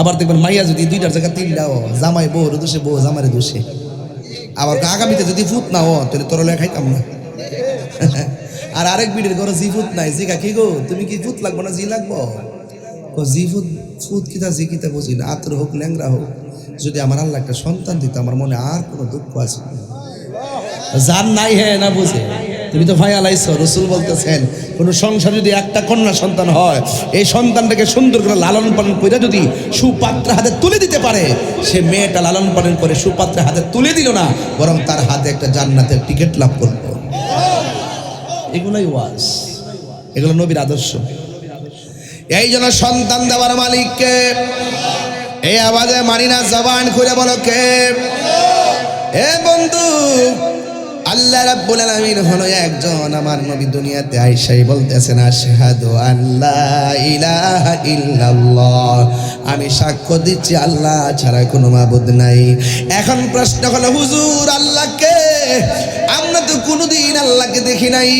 আবার দেখবেন মাইয়া যদি দুইটার জায়গা তিনটাও জামাই বউ দোষে, বউ জামারে দোষে। আবার আগামীতে যদি ফুট না ও তাহলে তোর খাইতাম না। আর আরেক বিড়ির ঘরে জি ফুট নাই জিগা কি গো? তুমি কি ফুট লাগবো না জি লাগবো? ও জি ফুট ফুট কিতা, জি কিতা বুঝি না। আতর হোক ল্যাংরা হোক, যদি আমার আল্লাহ একটা সন্তান দিত, আমার মনে আর কোনো দুঃখ আছে? না। যার নাই হ্যাঁ না বুঝে। তুমি তো ভাই আলাইছো, রসুল বলতেছেন, কোন সংসার যদি একটা কন্যা সন্তান হয়, এই সন্তানটাকে সুন্দর করে লালন পালন করে যদি সুপাত্রের হাতে তুলে দিতে পারে, সে মেয়েটা লালন পালন করে সুপাত্রের হাতে তুলে দিল না, বরং তার হাতে একটা জান্নাতের টিকিট লাভ করল। এগুলোই ওয়াজ। এগুলো নবীর আদর্শ। এই জন্য সন্তান দেওয়ার মালিককে, এই আওয়াজে মানি না জবান খুলে বলো কে? এ বন্ধু আল্লাহ রাব্বুল আলামিন হলো একজন আমার নবী দুনিয়াতে আয়েশাই বলতেছেন, আশহাদু আল্লাহ ইলাহা ইল্লাল্লাহ। আমি সাক্ষ্য দিচ্ছি, আল্লাহ ছাড়া কোনো মাবুদ নাই। এখন প্রশ্ন হলো, হুজুর আল্লাহকে আমরা তো কোনোদিন আল্লাহকে দেখি নাই?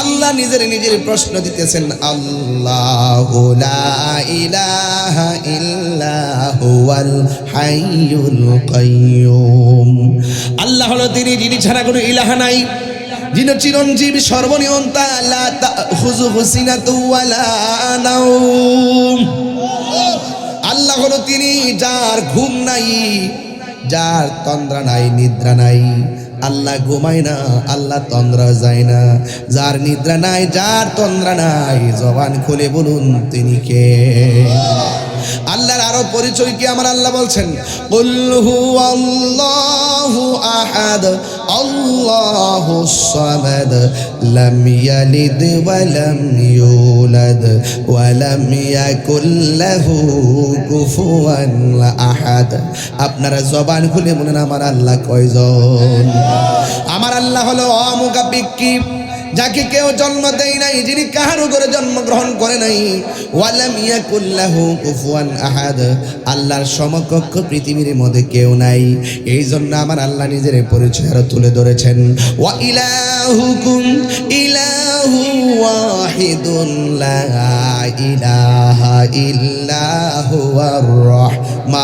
আল্লাহ নিজের নিজের প্রশ্ন দিতেছেন, আল্লাহ আল্লাহ হলো তিনি, যিনি ছাড়া কোনো ইলাহা নাই। যিনি চিরঞ্জীব, সর্বনিয়ন্তা ওয়ালা নাওম। আল্লাহ হলো তিনি, যার ঘুম নাই, যার তন্দ্রা নাই, নিদ্রা নাই। আল্লাহ ঘুমায় না, আল্লাহ তন্দ্রা যায় না। যার নিদ্রা নাই, যার তন্দ্রা নাই, জবান খুলে বলুন, তিনি কে? আল্লাহর আরও পরিচয় কি আমার আল্লাহ বলছেন? আহাদ আল্লাহু الصمد لم يلد ولم يولد ولم يكن له كفوا احد আপনারা জবান খুলে মনে আমার আল্লাহ কয়জন? আমার আল্লাহ হলো অমুকাপিক্কি যাকে কেউ জন্ম দেয় নাই, যিনি কাহারও করে জন্মগ্রহণ করে নাই, ওয়ালাম ইয়াকুল্লাহু কুফুয়ান আহাদ, আল্লাহর সমকক্ষ পৃথিবীর মধ্যে কেউ নাই। এই জন্য আমার আল্লাহ নিজের পরিচয় আরও তুলে ধরেছেন। ওয়া ইলাহুকুম, ইলাহু ওয়াহিদুন লা ইলাহা ইল্লা হুয়ার রহমানুর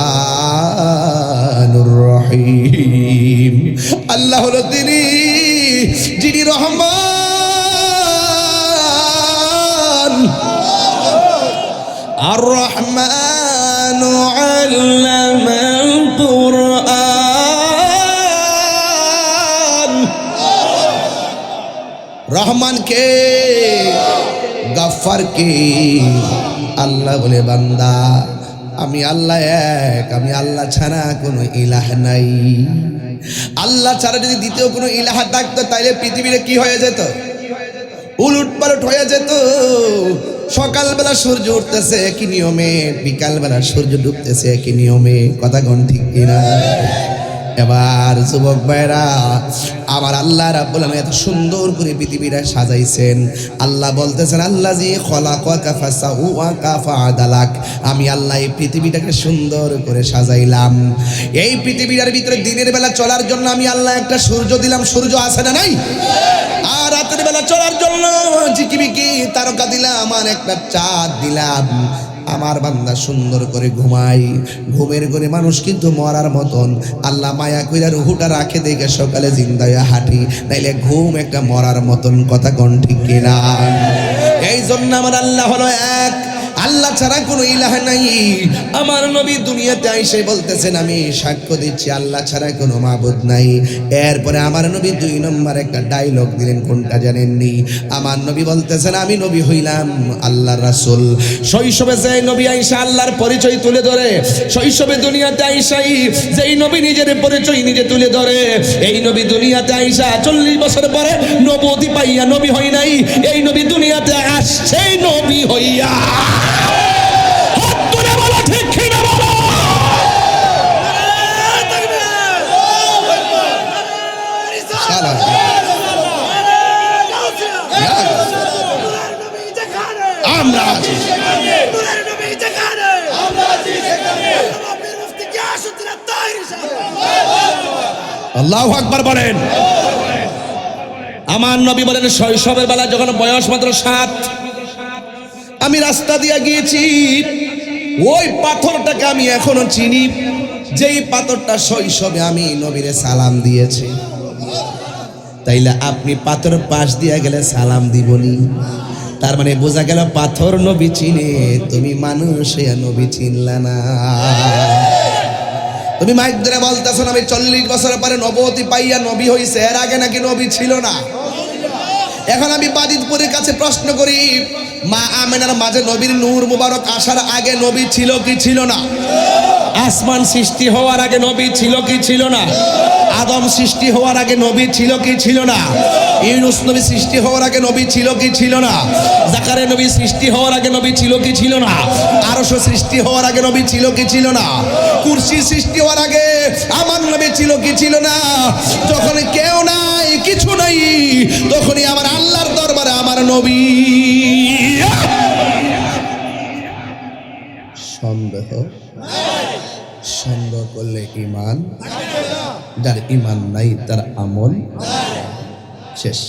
রহিম। আল্লাহ হলো তিনি, যিনি রহমান রহমান আল্লামা কুরআন রহমান কে? গাফার কে? আল্লাহ বলে, বান্দা, আমি আল্লাহ এক, আমি আল্লাহ ছাড়া কোনো ইলাহ নাই। আল্লাহ ছাড়া যদি দ্বিতীয় কোনো ইলাহা থাকতো, তাইলে পৃথিবীতে কি হয়ে যেত? উলুট পালট হয়ে যেত। সকালবেলা সূর্য উঠতেছে একই নিয়মে, বিকালবেলা সূর্য ডুবতেছে একই নিয়মে। কথা কোন ঠিক কিনা? এবার যুবক ভাইরা আমার আল্লাহ রাব্বুল আলামিন এত সুন্দর করে পৃথিবীটা সাজাইছেন। আল্লাহ বলতেছেন আল্লাহ জি খলাকাকা ফাসাউআকা ফাআদালাক। আমি আল্লাহ এই পৃথিবীটাকে সুন্দর করে সাজাইলাম। এই পৃথিবীটার ভিতরে দিনের বেলা চলার জন্য আমি আল্লাহ একটা সূর্য দিলাম। সূর্য আছে না নাই? রাতের বেলা চলার জন্য ঝিকিমিকি তারকা দিলাম, আর একটা চাঁদ দিলাম। আমার বান্দা সুন্দর করে ঘুমাই ঘুমের করে মানুষ কিন্তু মরার মতন। আল্লাহ মায়া কইরা রুহুটা রাখে দেখে সকালে জিন্দায়া হাঁটি। নাইলে ঘুম একটা মরার মতন কথা কোন ঠিক কিনা? এই জন্য আমার আল্লাহ হলো এক। আল্লাহ ছাড়া কোনো ইলাহ নাই। আমার নবী দুনিয়াতে আইসে বলতেছেন, আমি সাক্ষ্য দিচ্ছি, আল্লাহ ছাড়া কোনো মাবুদ নাই। এরপরে আমার নবী দুই নম্বর একটা ডায়লগ দিলেন, কোনটা জানেননি? আমার নবী বলতেছেন, আমি নবী হইলাম আল্লাহর রাসূল। শৈশবে যে নবী আইসা আল্লাহর পরিচয় তুলে ধরে, শৈশবে দুনিয়াতে আইসাই, যেই নবী নিজের পরিচয় নিজে তুলে ধরে, এই নবী দুনিয়াতে আইসা চল্লিশ বছর পরে নবতি পাইয়া নবী হয় নাই, এই নবী দুনিয়াতে আসছে নবী হইয়া। আমরা আছি আল্লাহ আকবার বলেন। আমার নবী বলেন, শৈশবের বেলা যখন বয়স মাত্র সাত, আমি রাস্তা দিয়ে গিয়েছি। ওই পাথরটাকে আমি এখনও চিনি। যেই পাথরটা শৈশবে আমি নবীরে সালাম দিয়েছি। তাইলে আপনি পাথর পাশ দিয়ে গেলে সালাম দিবনি। তার মানে বোঝা গেল পাথর নবী চিনে, তুমি মানুষ নবী চিনলা না। তুমি মাইক ধরে বলতেছো আমি চল্লিশ বছরের পরে নবতী পাইয়া নবী হইছে, এর আগে নাকি নবী ছিল না? এখন আমি বাদিতপুরের কাছে প্রশ্ন করি, মা আমেনার মাঝে নবীর নূর মুবারক আসার আগে নবী ছিল কি ছিল না? আসমান সৃষ্টি হওয়ার আগে নবী ছিল কি ছিল না? আদম সৃষ্টি হওয়ার আগে নবী ছিল কি ছিল না? ইউনুস নবী সৃষ্টি হওয়ার আগে নবী ছিল কি ছিল না? জাকারে নবী সৃষ্টি হওয়ার আগে নবী ছিল কি ছিল না? আরশ সৃষ্টি হওয়ার আগে নবী ছিল কি ছিল না? কুরসি সৃষ্টি হওয়ার আগে আমার নবী ছিল কি ছিল না? যখন কেউ নাই, কিছু নাই, তখনই আমার আল্লাহর দরবারে আমার নবী। সন্দেহ? সন্দেহ করলে ইমান যার ইমান নাই, তার আমল শেষ।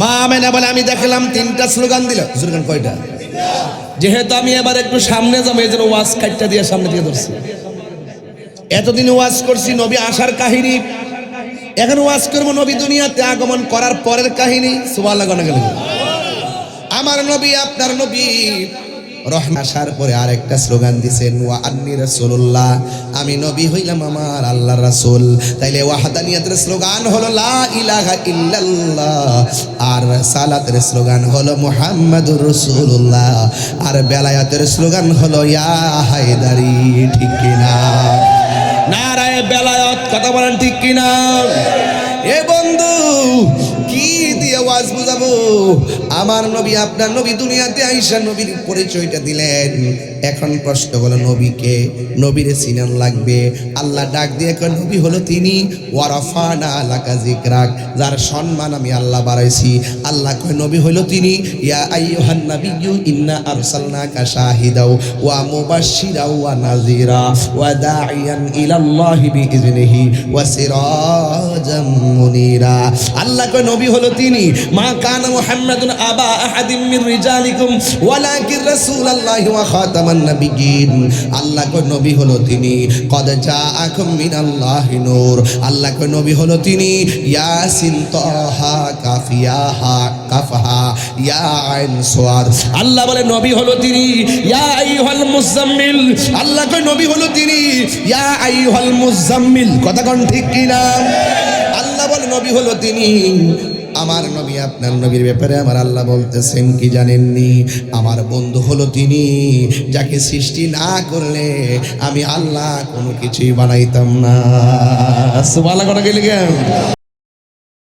মা মেনা বলে, আমি দেখলাম তিনটা স্লোগান দিল। স্লোগান কয়টা? যেহেতু আমি এবার একটু সামনে যাব, এই জন্য ওয়াজ কাটটা দিয়ে সামনে দিয়ে ধরছি। এতদিন ওয়াজ করছি নবী আসার কাহিনী। এখন ওয়াজ করব নবী দুনিয়াতে আগমন করার পরের কাহিনী। সুবাল্লা গনা গেল আমার নবী, আপনার নবী রহমান আসার পরে আরেকটা স্লোগান দিছেন, ওয়া আন্নি রাসূলুল্লাহ। আমি নবী হইলাম আমার আল্লাহর রাসূল। তাইলে ওয়াহদানিয়াতের স্লোগান হলো, লা ইলাহা ইল্লাল্লাহ। আর সালাতের স্লোগান হলো, মুহাম্মাদুর রাসূলুল্লাহ। আর বেলায়াতের স্লোগান হলো, ইয়া হায়দারি, ঠিক কিনা? নারায় বেলায়ত, কথা বলেন ঠিক কিনা? এ আমার নবী, আপনার নবী দুনিয়াতে আইসা নবীর পরিচয়টা দিলেন। এখন প্রশ্ন হলো নবীকে নবীরে সিনান লাগবে। আল্লাহ ডাক দিয়ে এখন নবী হলো তিনি। ওয়ারাফানা আলাকা জিকরাক যার সম্মান আমি আল্লাহ বাড়াইছি। আল্লাহ কয়, নবী হলো তিনি। ইয়া আইয়ুহান নাবিয়্যু, ইন্না আরসালনাকা শাহিদাও, ওয়া মুবাশশিরাও, ওয়া নাযীরা, ওয়া দাঈয়ান ইলাল্লাহি বিইজনিহি ওয়া সিরাজাম আল্লাহ কয়, নবী হলো তিনি। মা কানা মুহাম্মাদুন আবা আহাদিম মির রিজালিকুম, ওয়ালাকিন রাসূলুল্লাহি ওয়া খাতামান নাবিয়্যিন। আল্লাহ কয়, নবী হলো তিনি। কদ জাআকুম মিনাল্লাহি নূর। আল্লাহ কয়, নবী হলো তিনি। ইয়াসিন তাহা কাফিয়াহা কাফহা, ইয়া আইন সোয়াদ আল্লাহ বলে, নবী হলো তিনি। ইয়া আইয়ুহাল মুজাম্মিল আল্লাহ কয়, নবী হলো তিনি। ইয়া আইয়ুহাল মুজাম্মিল কথা কোন ঠিক কিনা? আল্লাহ বলে, নবী হলো তিনি। আমার নবী, আপনার নবীর ব্যাপারে আমার আল্লাহ বলতেছেন কি জানেননি? আমার বন্ধু হলো তিনি, যাকে সৃষ্টি না করলে আমি আল্লাহ কোনো কিছুই বানাইতাম না। গেলে